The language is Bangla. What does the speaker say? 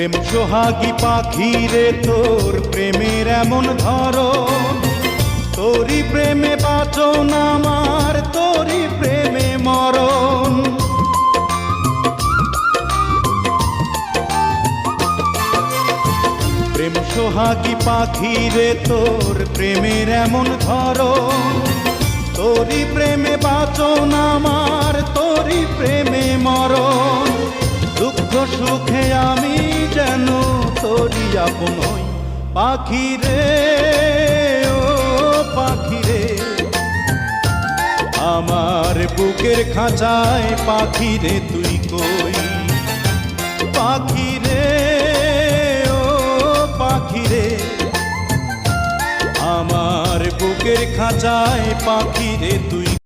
প্রেম সোহাগী পাখি রে তোর প্রেমের এমন ধরন। তোরই প্রেমে বাঁচন আমার, তোরই প্রেমে মরণ। প্রেম সোহাগী পাখি রে তোর প্রেমের এমন ধরন। তোরই প্রেমে বাঁচন আমার, তোরই প্রেমে মরণ। দুঃখ সুখে আমি যেন তোরই আপন পাখি রে ও পাখি রে আমার বুকের খাঁচায় পাখি রে তুই কই? পাখি রে ও পাখি রে আমার বুকের খাঁচায় পাখি রে তুই